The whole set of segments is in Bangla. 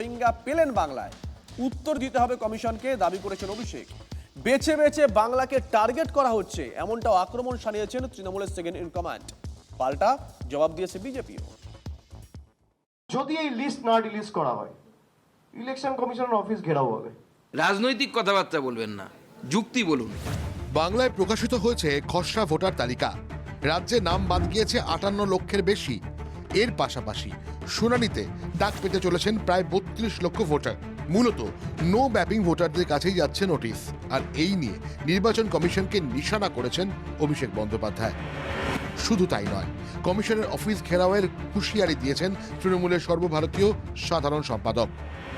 রোহিঙ্গা পেলেন বাংলায়। উত্তর দিতে হবে কমিশনকে দাবি করেছেন অভিষেক। বেছে বেছে বাংলাকে টার্গেট করা হচ্ছে এমনটাও আক্রমণ সানিয়েছেন তৃণমূলের সেকেন্ড ইন কমান্ড। পাল্টা জবাব দিয়েছে বিজেপিও। যদি এই লিস্ট না রিলিজ করা হয় ইলেকশন কমিশনের অফিস ঘেরাও হবে। রাজনৈতিক কথাবার্তা বলবেন না যুক্তি বলুন। বাংলায় প্রকাশিত হয়েছে খসড়া ভোটার তালিকা। রাজ্যে নাম বাদ গিয়েছে আটান্ন লক্ষের বেশি। এর পাশাপাশি শুনানিতে ডাক পেতে চলেছেন প্রায় বত্রিশ লক্ষ ভোটার। মূলত নো ম্যাপিং ভোটারদের কাছেই যাচ্ছে নোটিশ আর এই নিয়ে নির্বাচন কমিশনকে নিশানা করেছেন অভিষেক বন্দ্যোপাধ্যায়। শুধু তাই নয়, কমিশনের অফিস ঘেরাওয়ের হুঁশিয়ারি দিয়েছেন তৃণমূলের সর্বভারতীয় সাধারণ সম্পাদক।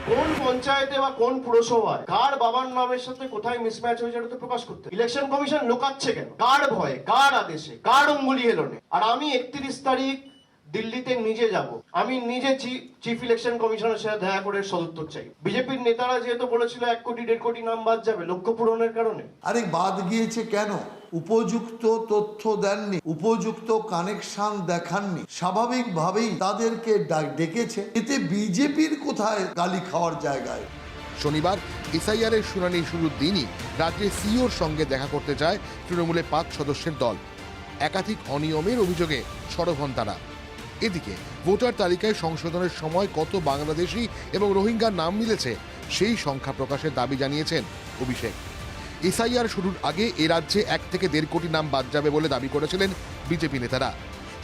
কোন পঞ্চায়েতে বা কোন পুরসভায় কার বাবার নামের সাথে কোথায় মিসম্যাচ হয়েছে এটা তো প্রকাশ করতে ইলেকশন কমিশন লুকাচ্ছে কেন? কার ভয়ে? কার আদেশে? কার অঙ্গুলি আর আমি একত্রিশ তারিখ দিল্লিতে নিজে যাব। আমি নিজে চিফ ইলেকশন কমিশনের সাথে দেখা করে সদুত্তর চাই। বিজেপির নেতারা যেহেতু বলেছিল এক কোটি দেড় কোটি নাম বাদ যাবে লক্ষ্য পূরণের কারণে। আরে বাদ গিয়েছে কেন? উপযুক্ত তথ্য দেননি উপযুক্ত কানেকশন দেখাননি। স্বাভাবিকভাবেই তাদেরকে ডেকেছে। এতে বিজেপির কোথায় গালি খাওয়ার জায়গায়? শনিবার এসআইআর এর শুনানি শুরুর দিনই রাজ্যের সিওর সঙ্গে দেখা করতে যায় তৃণমূলের পাঁচ সদস্যের দল। একাধিক অনিয়মের অভিযোগে সরব হন তারা। এদিকে, ভোটার তালিকায় সংশোধনের সময় কত বাংলাদেশি এবং রোহিঙ্গার নাম মিলেছে, সেই সংখ্যা প্রকাশের দাবি জানিয়েছেন অভিষেক। এসআইআর শুরুর আগে এ রাজ্যে এক থেকে দেড় কোটি নাম বাদ যাবে বলে দাবি করেছিলেন বিজেপি নেতারা।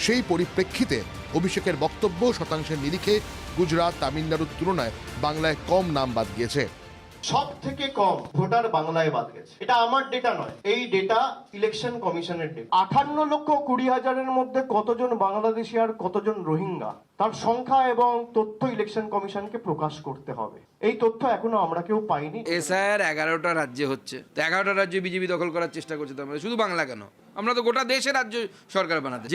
সেই পরিপ্রেক্ষিতে অভিষেকের বক্তব্য শতাংশের নিরিখে গুজরাট, তামিলনাড়ুর তুলনায় বাংলায় কম নাম বাদ গিয়েছে। সব থেকে কম ভোটার বাংলায় বাদ গেছে। এটা আমার ডেটা নয়, এই ডেটা ইলেকশন কমিশনের ডেটা আঠান্ন লক্ষ কুড়ি হাজারের মধ্যে কতজন বাংলাদেশি আর কতজন রোহিঙ্গা? তার সংখ্যা এবং তথ্য ইলেকশন কমিশনকে প্রকাশ করতে হবে। এই তথ্য এখনও আমরা কেউ পাইনি। এসআইআর এগারোটা রাজ্যে হচ্ছে। এগারোটা রাজ্য বিজেপি দখল করার চেষ্টা করছে তার শুধু বাংলা কেন? আমরা তো গোটা দেশে রাজ্য সরকার বানাতে